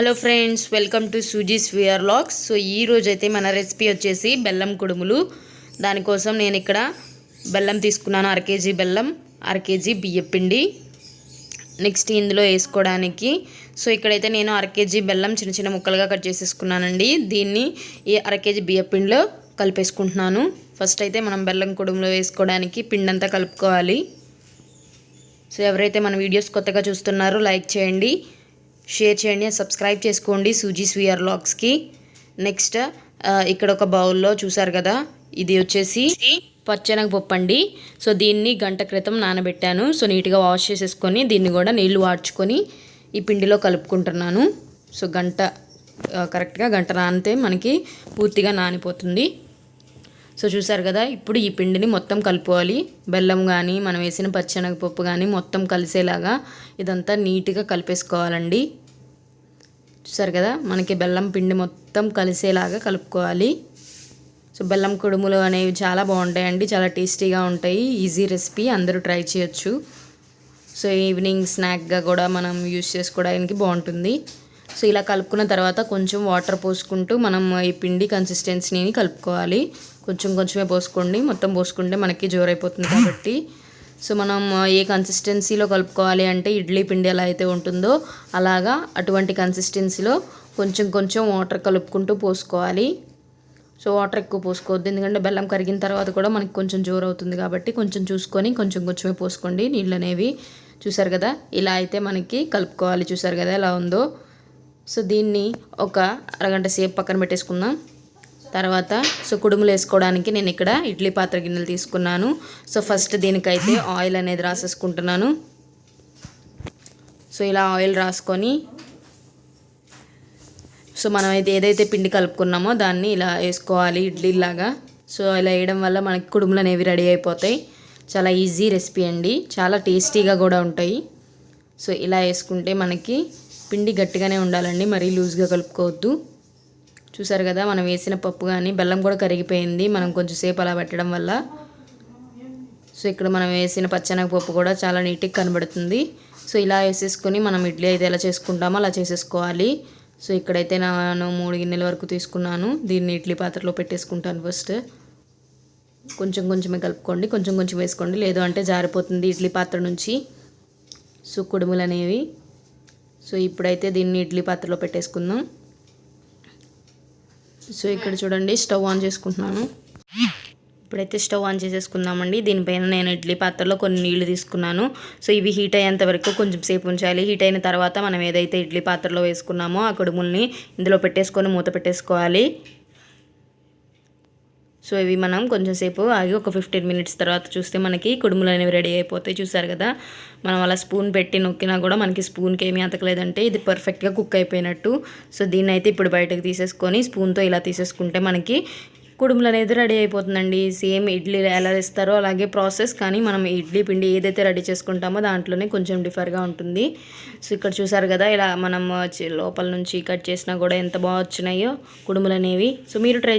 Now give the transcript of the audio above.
Hello friends welcome to Suji's we're లాక్స్ so ఈ రోజు అయితే మన రెసిపీ వచ్చేసి బెల్లం కుడుములు. దానికోసం నేను ఇక్కడ బెల్లం తీసుకున్నాను అర కేజీ బెల్లం అర కేజీ బియ్యపిండి నెక్స్ట్ ఇందులో వేసుకోవడానికి. సో ఇక్కడైతే నేను అర కేజీ బెల్లం చిన్న చిన్న ముక్కలుగా కట్ చేసేసుకున్నానండి. దీన్ని ఈ అర కేజీ బియ్యపిండిలో కలిపేసుకుంటున్నాను. ఫస్ట్ అయితే మనం బెల్లం కుడుములో వేసుకోవడానికి పిండి అంతా కలుపుకోవాలి. సో ఎవరైతే మన వీడియోస్ కొత్తగా చూస్తున్నారో లైక్ చేయండి. షేర్ చేయండి సబ్స్క్రైబ్ చేసుకోండి సూజీస్ విఆర్ లాగ్స్కి నెక్స్ట్ ఇక్కడ ఒక బౌల్లో చూసారు కదా ఇది వచ్చేసి పచ్చెనగపప్పు అండి సో దీన్ని గంట క్రితం నానబెట్టాను. సో నీట్గా వాష్ చేసేసుకొని దీన్ని కూడా నీళ్ళు వాడ్చుకొని ఈ పిండిలో కలుపుకుంటున్నాను. సో గంట కరెక్ట్గా గంట నానితే మనకి పూర్తిగా నానిపోతుంది. సో చూసారు కదా ఇప్పుడు ఈ పిండిని మొత్తం కలుపుకోవాలి. బెల్లం కానీ మనం వేసిన పచ్చనగపప్పు కానీ మొత్తం కలిసేలాగా ఇదంతా నీట్గా కలిపేసుకోవాలండి. చూసారు కదా మనకి బెల్లం పిండి మొత్తం కలిసేలాగా కలుపుకోవాలి. సో బెల్లం కుడుములు అనేవి చాలా బాగుంటాయండి చాలా టేస్టీగా ఉంటాయి ఈజీ రెసిపీ అందరూ ట్రై చేయొచ్చు. సో ఈవినింగ్ స్నాక్గా కూడా మనం యూస్ చేసుకోవడానికి బాగుంటుంది. సో ఇలా కలుపుకున్న తర్వాత కొంచెం వాటర్ పోసుకుంటూ మనం ఈ పిండి కన్సిస్టెన్సీని కలుపుకోవాలి. కొంచెం కొంచెమే పోసుకోండి. మొత్తం పోసుకుంటే మనకి జోరైపోతుంది కాబట్టి. సో మనం ఏ కన్సిస్టెన్సీలో కలుపుకోవాలి అంటే ఇడ్లీ పిండి ఎలా అయితే ఉంటుందో అలాగా అటువంటి కన్సిస్టెన్సీలో కొంచెం కొంచెం వాటర్ కలుపుకుంటూ పోసుకోవాలి. సో వాటర్ ఎక్కువ పోసుకోవద్దు. ఎందుకంటే బెల్లం కరిగిన తర్వాత కూడా మనకి కొంచెం జోరు అవుతుంది కాబట్టి కొంచెం చూసుకొని కొంచెం కొంచెమే పోసుకోండి నీళ్ళు అనేవి చూసారు కదా? ఇలా అయితే మనకి కలుపుకోవాలి. చూసారు కదా ఎలా ఉందో? సో దీన్ని ఒక అరగంట సేపు పక్కన పెట్టేసుకుందాం. తర్వాత సో కుడుములు వేసుకోవడానికి నేను ఇక్కడ ఇడ్లీ పాత్ర గిన్నెలు తీసుకున్నాను. సో ఫస్ట్ దీనికైతే ఆయిల్ అనేది రాసేసుకుంటున్నాను. సో ఇలా ఆయిల్ రాసుకొని సో మనం అయితే ఏదైతే పిండి కలుపుకున్నామో దాన్ని ఇలా వేసుకోవాలి ఇడ్లీలాగా. సో ఇలా వేయడం వల్ల మనకి కుడుములు అనేవి రెడీ అయిపోతాయి. చాలా ఈజీ రెసిపీ అండి. చాలా టేస్టీగా కూడా ఉంటాయి. సో ఇలా వేసుకుంటే మనకి పిండి గట్టిగానే ఉండాలండి మరీ లూజ్గా కలుపుకోవద్దు. చూసారు కదా మనం వేసిన పప్పు కానీ బెల్లం కూడా కరిగిపోయింది మనం కొంచెం సేపు అలా పెట్టడం వల్ల. సో ఇక్కడ మనం వేసిన పచ్చనగపప్పు కూడా చాలా నీట్గా కనబడుతుంది. సో ఇలా వేసేసుకొని మనం ఇడ్లీ అయితే ఎలా చేసుకుంటామో అలా చేసేసుకోవాలి. సో ఇక్కడైతే నేను మూడు గిన్నెల వరకు తీసుకున్నాను. దీన్ని ఇడ్లీ పాత్రలో పెట్టేసుకుంటాను ఫస్ట్. కొంచెం కొంచెమే కలుపుకోండి కొంచెం కొంచెం వేసుకోండి. లేదు అంటే జారిపోతుంది ఇడ్లీ పాత్ర నుంచి. సో కుడుములు అనేవి. సో ఇప్పుడైతే దీన్ని ఇడ్లీ పాత్రలో పెట్టేసుకుందాం. సో ఇక్కడ చూడండి స్టవ్ ఆన్ చేసుకుంటున్నాను. ఇప్పుడైతే స్టవ్ ఆన్ చేసేసుకుందామండి. దీనిపైన నేను ఇడ్లీ పాత్రలో కొన్ని నీళ్ళు తీసుకున్నాను. సో ఇవి హీట్ అయ్యేంత వరకు కొంచెం సేపు ఉంచాలి. హీట్ అయిన తర్వాత మనం ఏదైతే ఇడ్లీ పాత్రలో వేసుకున్నామో ఆ కుడుముల్ని ఇందులో పెట్టేసుకొని మూత పెట్టేసుకోవాలి. సో ఇవి మనం కొంచెం సేపు ఆగి ఒక ఫిఫ్టీన్ మినిట్స్ తర్వాత చూస్తే మనకి కుడుములు అనేవి రెడీ అయిపోతాయి. చూసారు కదా? మనం అలా స్పూన్ పెట్టి నొక్కినా కూడా మనకి స్పూన్కి ఏమీ అతకలేదంటే ఇది పర్ఫెక్ట్గా కుక్ అయిపోయినట్టు. సో దీన్ని అయితే ఇప్పుడు బయటకు తీసేసుకొని స్పూన్తో ఇలా తీసేసుకుంటే మనకి కుడుములు అనేది రెడీ అయిపోతుందండి. సేమ్ ఇడ్లీ ఎలా ఇస్తారో అలాగే ప్రాసెస్ కానీ మనం ఇడ్లీ పిండి ఏదైతే రెడీ చేసుకుంటామో దాంట్లోనే కొంచెం డిఫర్గా ఉంటుంది. సో ఇక్కడ చూసారు కదా? ఇలా మనం లోపల నుంచి కట్ చేసినా కూడా ఎంత బాగా వచ్చినాయో కుడుములు అనేవి. సో మీరు ట్రై